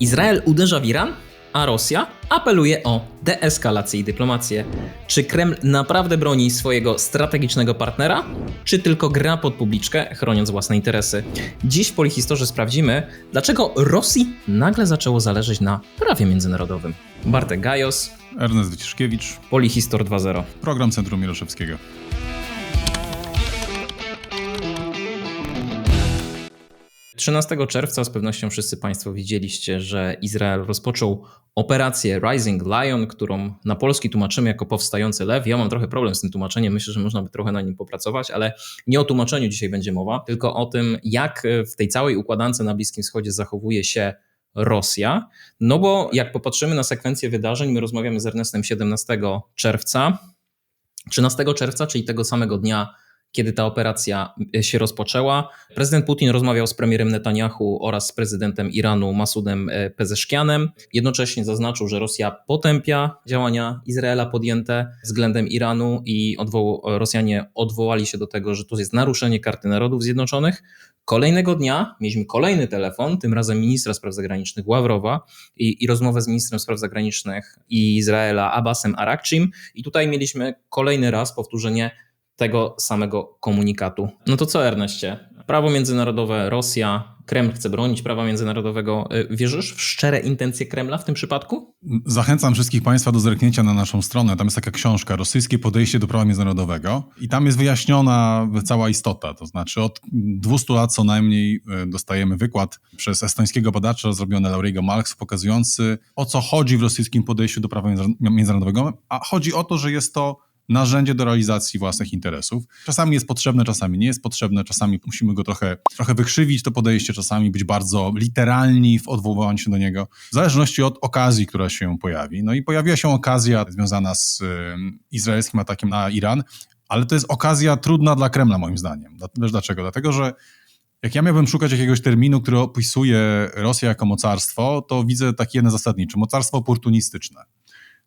Izrael uderza w Iran, a Rosja apeluje o deeskalację i dyplomację. Czy Kreml naprawdę broni swojego strategicznego partnera, czy tylko gra pod publiczkę, chroniąc własne interesy? Dziś w Polihistorze sprawdzimy, dlaczego Rosji nagle zaczęło zależeć na prawie międzynarodowym. Bartek Gajos, Ernest Wyciszkiewicz, Polihistor 2.0, program Centrum Miroszewskiego. 13 czerwca z pewnością wszyscy Państwo widzieliście, że Izrael rozpoczął operację Rising Lion, którą na polski tłumaczymy jako powstający lew. Ja mam trochę problem z tym tłumaczeniem, myślę, że można by trochę na nim popracować, ale nie o tłumaczeniu dzisiaj będzie mowa, tylko o tym, jak w tej całej układance na Bliskim Wschodzie zachowuje się Rosja. No bo jak popatrzymy na sekwencję wydarzeń, my rozmawiamy z Ernestem 17 czerwca. 13 czerwca, czyli tego samego dnia kiedy ta operacja się rozpoczęła. Prezydent Putin rozmawiał z premierem Netanyahu oraz z prezydentem Iranu Masudem Pezeszkianem. Jednocześnie zaznaczył, że Rosja potępia działania Izraela podjęte względem Iranu i Rosjanie odwołali się do tego, że to jest naruszenie karty Narodów Zjednoczonych. Kolejnego dnia mieliśmy kolejny telefon, tym razem ministra spraw zagranicznych Ławrowa i, i rozmowę z ministrem spraw zagranicznych Izraela Abbasem Arakczym. I tutaj mieliśmy kolejny raz powtórzenie tego samego komunikatu. No to co, Erneście? Prawo międzynarodowe, Rosja, Kreml chce bronić prawa międzynarodowego. Wierzysz w szczere intencje Kremla w tym przypadku? Zachęcam wszystkich Państwa do zerknięcia na naszą stronę. Tam jest taka książka, Rosyjskie podejście do prawa międzynarodowego i tam jest wyjaśniona cała istota. To znaczy od 200 lat co najmniej dostajemy wykład przez estońskiego badacza zrobiony Lauriego Marx pokazujący o co chodzi w rosyjskim podejściu do prawa międzynarodowego, a chodzi o to, że jest to narzędzie do realizacji własnych interesów. Czasami jest potrzebne, czasami nie jest potrzebne, czasami musimy go trochę, trochę wykrzywić to podejście, czasami być bardzo literalni w odwoływaniu się do niego, w zależności od okazji, która się pojawi. No i pojawiła się okazja związana z y, izraelskim atakiem na Iran, ale to jest okazja trudna dla Kremla moim zdaniem. Wiesz dlaczego? Dlatego, że jak ja miałbym szukać jakiegoś terminu, który opisuje Rosję jako mocarstwo, to widzę taki jeden zasadniczy, mocarstwo oportunistyczne,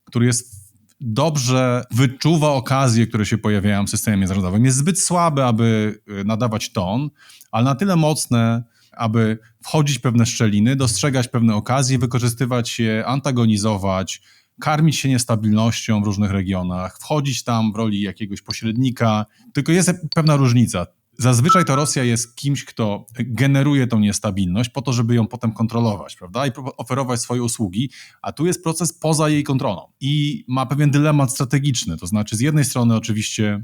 który jest dobrze wyczuwa okazje, które się pojawiają w systemie międzynarodowym. Jest zbyt słaby, aby nadawać ton, ale na tyle mocne, aby wchodzić pewne szczeliny, dostrzegać pewne okazje, wykorzystywać je, antagonizować, karmić się niestabilnością w różnych regionach, wchodzić tam w roli jakiegoś pośrednika. Tylko jest pewna różnica. Zazwyczaj to Rosja jest kimś, kto generuje tą niestabilność po to, żeby ją potem kontrolować, prawda? I oferować swoje usługi, a tu jest proces poza jej kontrolą i ma pewien dylemat strategiczny. To znaczy, z jednej strony, oczywiście,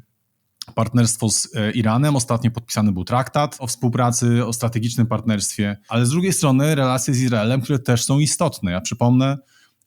partnerstwo z Iranem. Ostatnio podpisany był traktat o współpracy, o strategicznym partnerstwie, ale z drugiej strony relacje z Izraelem, które też są istotne. Ja przypomnę,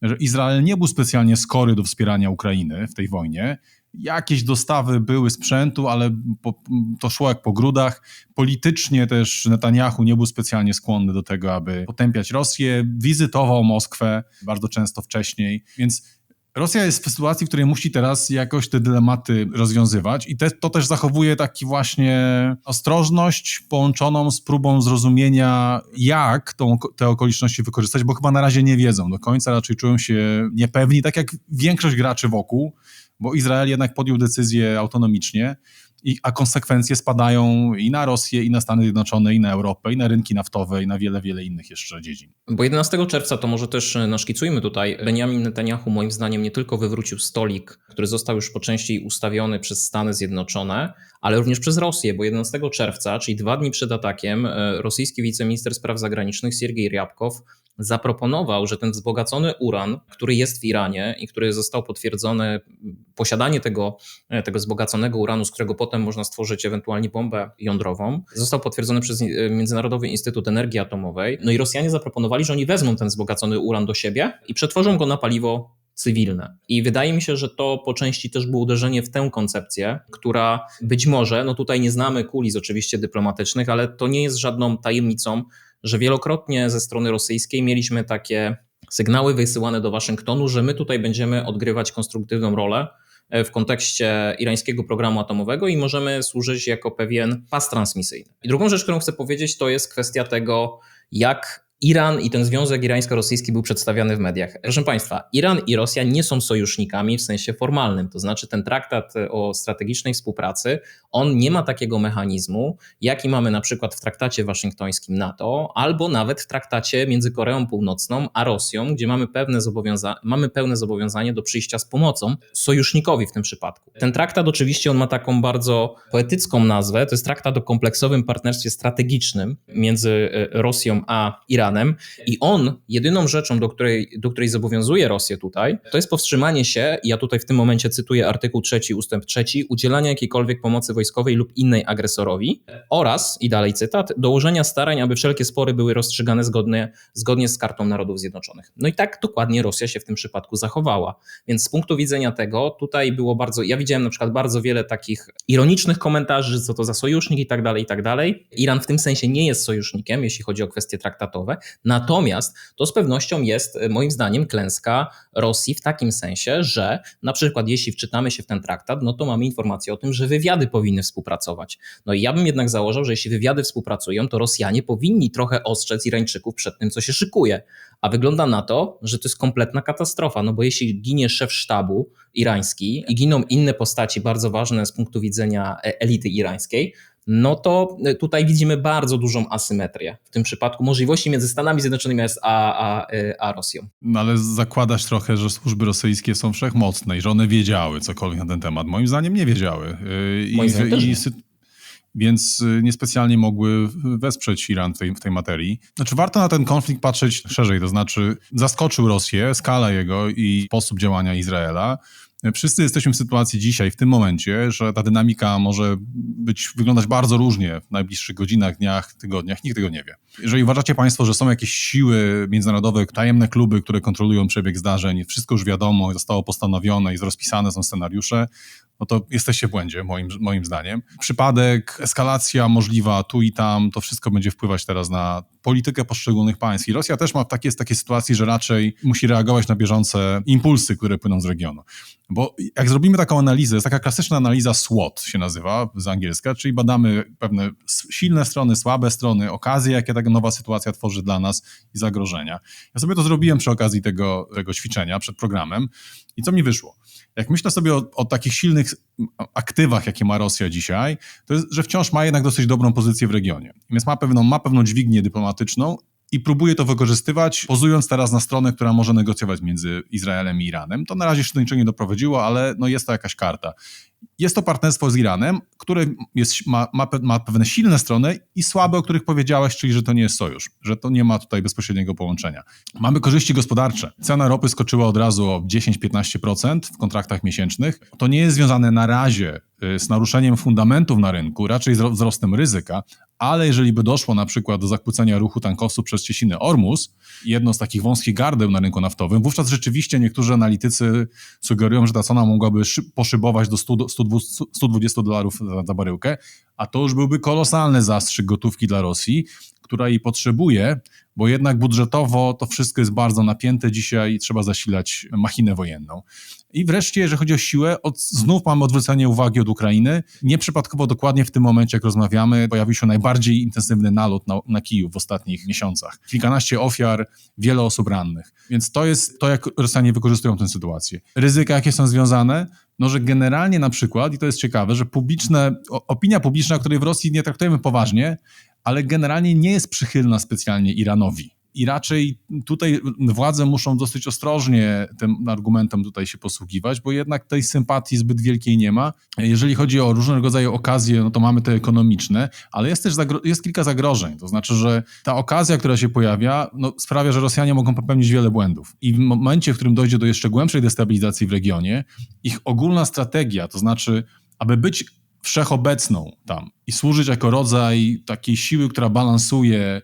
że Izrael nie był specjalnie skory do wspierania Ukrainy w tej wojnie Jakieś dostawy były sprzętu, ale po, to szło jak po grudach. Politycznie też Netanyahu nie był specjalnie skłonny do tego, aby potępiać Rosję. Wizytował Moskwę bardzo często wcześniej, więc Rosja jest w sytuacji, w której musi teraz jakoś te dylematy rozwiązywać i te, to też zachowuje taki właśnie ostrożność połączoną z próbą zrozumienia, jak tą, te okoliczności wykorzystać, bo chyba na razie nie wiedzą do końca, raczej czują się niepewni, tak jak większość graczy wokół bo Izrael jednak podjął decyzję autonomicznie, i, a konsekwencje spadają i na Rosję, i na Stany Zjednoczone, i na Europę, i na rynki naftowe, i na wiele, wiele innych jeszcze dziedzin. Bo 11 czerwca to może też e, naszkicujmy tutaj. Benjamin Netanyahu moim zdaniem nie tylko wywrócił stolik, który został już po części ustawiony przez Stany Zjednoczone, ale również przez Rosję, bo 11 czerwca, czyli dwa dni przed atakiem, e, rosyjski wiceminister spraw zagranicznych Siergiej Ryabkow zaproponował, że ten wzbogacony uran, który jest w Iranie i który został potwierdzony, posiadanie tego, e, tego wzbogaconego uranu, z którego potem można stworzyć ewentualnie bombę jądrową, został potwierdzony przez e, Międzynarodowy Instytut Energii Atomowej. No i Rosjanie zaproponowali, że oni wezmą ten wzbogacony uran do siebie i przetworzą go na paliwo cywilne. I wydaje mi się, że to po części też było uderzenie w tę koncepcję, która być może, no tutaj nie znamy kulis oczywiście dyplomatycznych, ale to nie jest żadną tajemnicą, że wielokrotnie ze strony rosyjskiej mieliśmy takie sygnały wysyłane do Waszyngtonu, że my tutaj będziemy odgrywać konstruktywną rolę e, w kontekście irańskiego programu atomowego i możemy służyć jako pewien pas transmisyjny. I drugą rzecz, którą chcę powiedzieć, to jest kwestia tego, jak Iran i ten związek irańsko-rosyjski był przedstawiany w mediach. Proszę Państwa, Iran i Rosja nie są sojusznikami w sensie formalnym, to znaczy ten traktat o strategicznej współpracy, on nie ma takiego mechanizmu, jaki mamy na przykład w traktacie waszyngtońskim NATO, albo nawet w traktacie między Koreą Północną a Rosją, gdzie mamy pewne, zobowiąza mamy pełne zobowiązanie do przyjścia z pomocą sojusznikowi w tym przypadku. Ten traktat oczywiście on ma taką bardzo poetycką nazwę, to jest traktat o kompleksowym partnerstwie strategicznym między e, Rosją a Iranem i on jedyną rzeczą, do której, do której zobowiązuje Rosję tutaj, to jest powstrzymanie się, ja tutaj w tym momencie cytuję artykuł 3 ustęp 3, udzielania jakiejkolwiek pomocy wojskowej lub innej agresorowi oraz, i dalej cytat, dołożenia starań, aby wszelkie spory były rozstrzygane zgodnie, zgodnie z Kartą Narodów Zjednoczonych. No i tak dokładnie Rosja się w tym przypadku zachowała. Więc z punktu widzenia tego, tutaj było bardzo, ja widziałem na przykład bardzo wiele takich ironicznych komentarzy, co to za sojusznik i tak dalej, i tak dalej. Iran w tym sensie nie jest sojusznikiem, jeśli chodzi o kwestie traktatowe, natomiast to z pewnością jest, moim zdaniem, klęska Rosji w takim sensie, że na przykład jeśli wczytamy się w ten traktat, no to mamy informację o tym, że wywiady powinny współpracować. No i ja bym jednak założył, że jeśli wywiady współpracują, to Rosjanie powinni trochę ostrzec Irańczyków przed tym, co się szykuje. A wygląda na to, że to jest kompletna katastrofa, no bo jeśli ginie szef sztabu irański i giną inne postaci bardzo ważne z punktu widzenia e, elity irańskiej, no to tutaj widzimy bardzo dużą asymetrię w tym przypadku możliwości między Stanami Zjednoczonymi a, a, a Rosją. No ale zakładasz trochę, że służby rosyjskie są wszechmocne i że one wiedziały cokolwiek na ten temat. Moim zdaniem nie wiedziały. I, Moim zdaniem i, też nie więc niespecjalnie mogły wesprzeć Iran w tej, w tej materii. Znaczy, warto na ten konflikt patrzeć szerzej, to znaczy zaskoczył Rosję, skala jego i sposób działania Izraela. Wszyscy jesteśmy w sytuacji dzisiaj, w tym momencie, że ta dynamika może być, wyglądać bardzo różnie w najbliższych godzinach, dniach, tygodniach. Nikt tego nie wie. Jeżeli uważacie Państwo, że są jakieś siły międzynarodowe, tajemne kluby, które kontrolują przebieg zdarzeń, wszystko już wiadomo, zostało postanowione i rozpisane są scenariusze, no to jesteście w błędzie, moim, moim zdaniem. Przypadek, eskalacja możliwa tu i tam, to wszystko będzie wpływać teraz na politykę poszczególnych państw. I Rosja też ma takie, takie sytuacji, że raczej musi reagować na bieżące impulsy, które płyną z regionu. Bo jak zrobimy taką analizę, jest taka klasyczna analiza SWOT się nazywa z angielska, czyli badamy pewne silne strony, słabe strony, okazje, jakie taka nowa sytuacja tworzy dla nas i zagrożenia. Ja sobie to zrobiłem przy okazji tego, tego ćwiczenia przed programem i co mi wyszło? Jak myślę sobie o, o, takich silnych aktywach, jakie ma Rosja dzisiaj, to jest, że wciąż ma jednak dosyć dobrą pozycję w regionie. Więc ma pewną, ma pewną dźwignię dyplomatyczną i próbuje to wykorzystywać, pozując teraz na stronę, która może negocjować między Izraelem i Iranem. To na razie się do niczego nie doprowadziło, ale no jest to jakaś karta. Jest to partnerstwo z Iranem, które jest, ma, ma, ma, pewne silne strony i słabe, o których powiedziałeś, czyli że to nie jest sojusz, że to nie ma tutaj bezpośredniego połączenia. Mamy korzyści gospodarcze. Cena ropy skoczyła od razu o 10-15% w kontraktach miesięcznych. To nie jest związane na razie y, z naruszeniem fundamentów na rynku, raczej z wzrostem ryzyka, ale jeżeli by doszło na przykład do zakłócenia ruchu tankowców przez Cieśniny Ormus, jedno z takich wąskich gardeł na rynku naftowym, wówczas rzeczywiście niektórzy analitycy sugerują, że ta cena mogłaby poszybować do 100, 120 dolarów za, za baryłkę, a to już byłby kolosalny zastrzyk gotówki dla Rosji, która jej potrzebuje, bo jednak budżetowo to wszystko jest bardzo napięte dzisiaj i trzeba zasilać machinę wojenną. I wreszcie, jeżeli chodzi o siłę, od, znów mamy odwrócenie uwagi od Ukrainy. Nieprzypadkowo dokładnie w tym momencie, jak rozmawiamy, pojawił się najbardziej intensywny nalot na, na Kijów w ostatnich miesiącach. Kilkanaście ofiar, wiele osób rannych. Więc to jest to, jak Rosjanie wykorzystują tę sytuację. Ryzyka, jakie są związane, no, że generalnie na przykład, i to jest ciekawe, że publiczne, opinia publiczna, której w Rosji nie traktujemy poważnie, ale generalnie nie jest przychylna specjalnie Iranowi. I raczej tutaj władze muszą dosyć ostrożnie tym argumentem tutaj się posługiwać, bo jednak tej sympatii zbyt wielkiej nie ma. Jeżeli chodzi o różnego rodzaju okazje, no to mamy te ekonomiczne, ale jest też jest kilka zagrożeń. To znaczy, że ta okazja, która się pojawia, no, sprawia, że Rosjanie mogą popełnić wiele błędów. I w momencie, w którym dojdzie do jeszcze głębszej destabilizacji w regionie, ich ogólna strategia, to znaczy, aby być wszechobecną tam i służyć jako rodzaj takiej siły, która balansuje,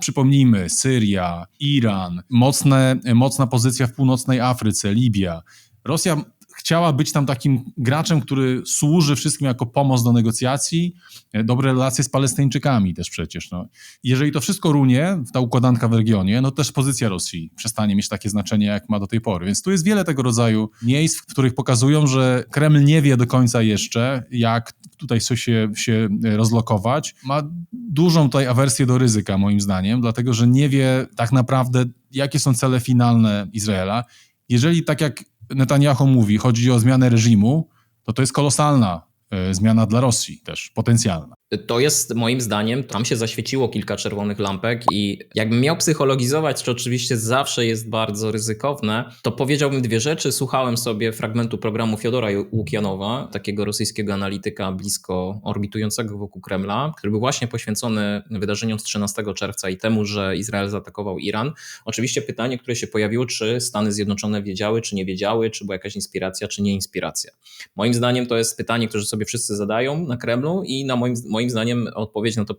przypomnijmy, Syria, Iran, mocne, mocna pozycja w północnej Afryce, Libia. Rosja chciała być tam takim graczem, który służy wszystkim jako pomoc do negocjacji, e, dobre relacje z Palestyńczykami też przecież. No. Jeżeli to wszystko runie, ta układanka w regionie, no też pozycja Rosji przestanie mieć takie znaczenie, jak ma do tej pory. Więc tu jest wiele tego rodzaju miejsc, w których pokazują, że Kreml nie wie do końca jeszcze, jak tutaj chce się, się rozlokować, ma dużą tutaj awersję do ryzyka, moim zdaniem, dlatego że nie wie tak naprawdę, jakie są cele finalne Izraela. Jeżeli, tak jak Netanyahu mówi, chodzi o zmianę reżimu, to to jest kolosalna e, zmiana dla Rosji też, potencjalna. To jest moim zdaniem, tam się zaświeciło kilka czerwonych lampek i jakbym miał psychologizować, czy oczywiście zawsze jest bardzo ryzykowne, to powiedziałbym dwie rzeczy. Słuchałem sobie fragmentu programu Fiodora Łukianowa, takiego rosyjskiego analityka blisko orbitującego wokół Kremla, który był właśnie poświęcony wydarzeniom z 13 czerwca i temu, że Izrael zaatakował Iran. Oczywiście pytanie, które się pojawiło, czy Stany Zjednoczone wiedziały, czy nie wiedziały, czy była jakaś inspiracja, czy nie inspiracja. Moim zdaniem to jest pytanie, które sobie wszyscy zadają na Kremlu i na moim, moim zdaniem odpowiedź na to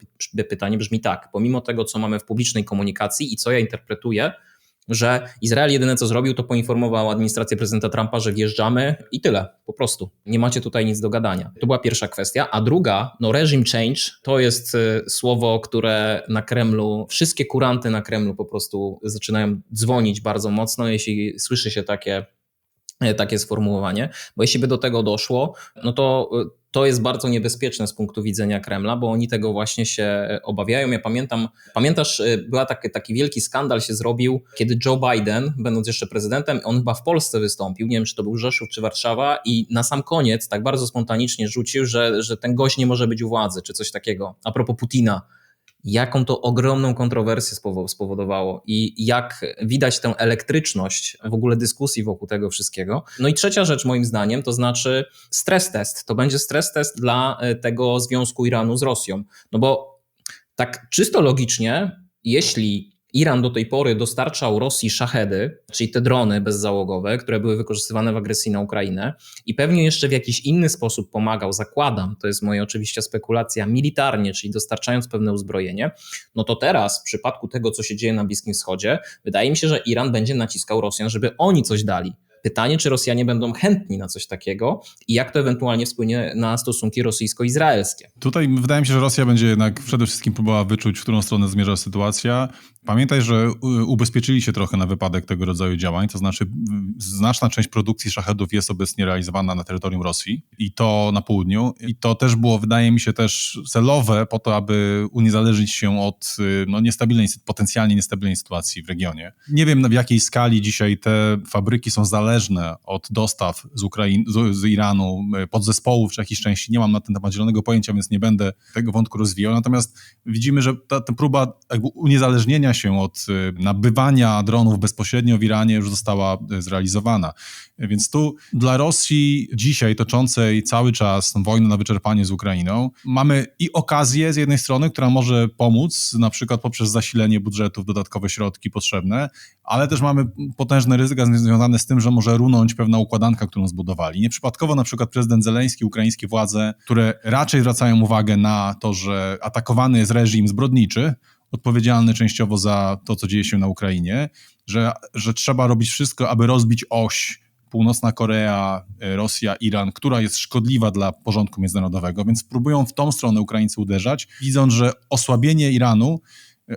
pytanie brzmi tak. Pomimo tego, co mamy w publicznej komunikacji i co ja interpretuję, że Izrael jedyne co zrobił, to poinformował administrację prezydenta Trumpa, że wjeżdżamy i tyle, po prostu. Nie macie tutaj nic do gadania. To była pierwsza kwestia. A druga, no regime change to jest y, słowo, które na Kremlu, wszystkie kuranty na Kremlu po prostu zaczynają dzwonić bardzo mocno, jeśli słyszy się takie E, takie sformułowanie, bo jeśli by do tego doszło, no to e, to jest bardzo niebezpieczne z punktu widzenia Kremla, bo oni tego właśnie się obawiają. Ja pamiętam, pamiętasz, e, była taki, taki wielki skandal się zrobił, kiedy Joe Biden, będąc jeszcze prezydentem, on chyba w Polsce wystąpił, nie wiem czy to był Rzeszów czy Warszawa i na sam koniec tak bardzo spontanicznie rzucił, że, że ten gość nie może być u władzy, czy coś takiego, a propos Putina jaką to ogromną kontrowersję spowodowało i jak widać tę elektryczność w ogóle dyskusji wokół tego wszystkiego. No i trzecia rzecz moim zdaniem, to znaczy stres test. To będzie stres test dla e, tego związku Iranu z Rosją. No bo tak czysto logicznie, jeśli Iran do tej pory dostarczał Rosji szachedy, czyli te drony bezzałogowe, które były wykorzystywane w agresji na Ukrainę i pewnie jeszcze w jakiś inny sposób pomagał, zakładam, to jest moja oczywiście spekulacja, militarnie, czyli dostarczając pewne uzbrojenie, no to teraz w przypadku tego, co się dzieje na Bliskim Wschodzie, wydaje mi się, że Iran będzie naciskał Rosjan, żeby oni coś dali. Pytanie, czy Rosjanie będą chętni na coś takiego i jak to ewentualnie wpłynie na stosunki rosyjsko-izraelskie. Tutaj wydaje mi się, że Rosja będzie jednak przede wszystkim próbowała wyczuć, w którą stronę zmierza sytuacja. Pamiętaj, że ubezpieczyli się trochę na wypadek tego rodzaju działań, to znaczy znaczna część produkcji szachedów jest obecnie realizowana na terytorium Rosji i to na południu. I to też było, wydaje mi się, też celowe po to, aby uniezależnić się od no, niestabilnej, potencjalnie niestabilnej sytuacji w regionie. Nie wiem w jakiej skali dzisiaj te fabryki są zależne od dostaw z, Ukrainy, z, Iranu, podzespołów czy jakiejś części. Nie mam na ten temat zielonego pojęcia, więc nie będę tego wątku rozwijał. Natomiast widzimy, że ta, ta próba uniezależnienia się od y, nabywania dronów bezpośrednio w Iranie już została y, zrealizowana. Więc tu dla Rosji dzisiaj toczącej cały czas wojnę na wyczerpanie z Ukrainą mamy i okazję z jednej strony, która może pomóc, na przykład poprzez zasilenie budżetów, dodatkowe środki potrzebne, ale też mamy potężne ryzyka związane z tym, że może runąć pewna układanka, którą zbudowali. Nieprzypadkowo na przykład prezydent Zeleński, ukraińskie władze, które raczej zwracają uwagę na to, że atakowany jest reżim zbrodniczy, odpowiedzialny częściowo za to, co dzieje się na Ukrainie, że, że trzeba robić wszystko, aby rozbić oś Północna Korea, e, Rosja, Iran, która jest szkodliwa dla porządku międzynarodowego, więc próbują w tą stronę Ukraińcy uderzać, widząc, że osłabienie Iranu,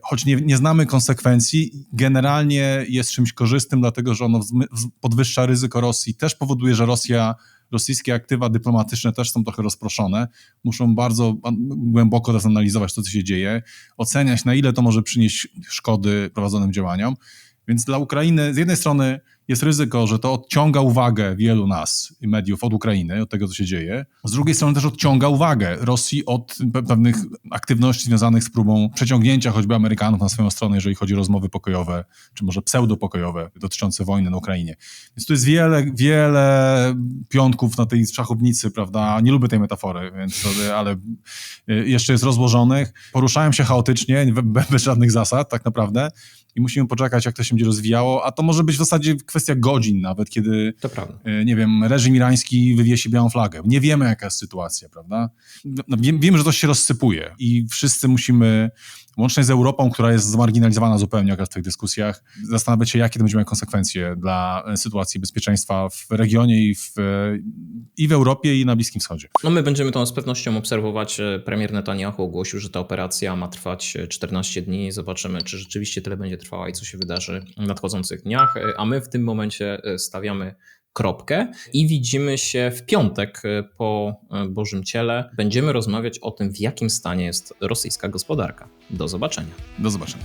choć nie, nie znamy konsekwencji, generalnie jest czymś korzystnym, dlatego że ono podwyższa ryzyko Rosji, też powoduje, że Rosja rosyjskie aktywa dyplomatyczne też są trochę rozproszone. Muszą bardzo głęboko zanalizować to, co się dzieje, oceniać, na ile to może przynieść szkody prowadzonym działaniom. Więc dla Ukrainy z jednej strony jest ryzyko, że to odciąga uwagę wielu nas i mediów od Ukrainy, od tego, co się dzieje. Z drugiej strony też odciąga uwagę Rosji od pewnych aktywności związanych z próbą przeciągnięcia choćby Amerykanów na swoją stronę, jeżeli chodzi o rozmowy pokojowe, czy może pseudopokojowe dotyczące wojny na Ukrainie. Więc tu jest wiele, wiele piątków na tej szachownicy, prawda? Nie lubię tej metafory, więc, ale y, jeszcze jest rozłożonych. Poruszają się chaotycznie, bez żadnych zasad tak naprawdę i musimy poczekać, jak to się będzie rozwijało, a to może być w zasadzie kwestia godzin nawet, kiedy, e, nie wiem, reżim irański wywiesi białą flagę. Nie wiemy, jaka jest sytuacja, prawda? No, wiem, wiem, że to się rozsypuje i wszyscy musimy łącznie z Europą, która jest zmarginalizowana zupełnie w tych dyskusjach, zastanawiać się, jakie to będzie miało konsekwencje dla e, sytuacji bezpieczeństwa w regionie i w, e, i w Europie, i na Bliskim Wschodzie. No my będziemy to z pewnością obserwować. E, premier Netanyahu ogłosił, że ta operacja ma trwać 14 dni. Zobaczymy, czy rzeczywiście tyle będzie trwała i co się wydarzy w nadchodzących dniach. A my w tym momencie stawiamy kropkę i widzimy się w piątek e, po e, Bożym Ciele. Będziemy rozmawiać o tym, w jakim stanie jest rosyjska gospodarka. Do zobaczenia. Do zobaczenia.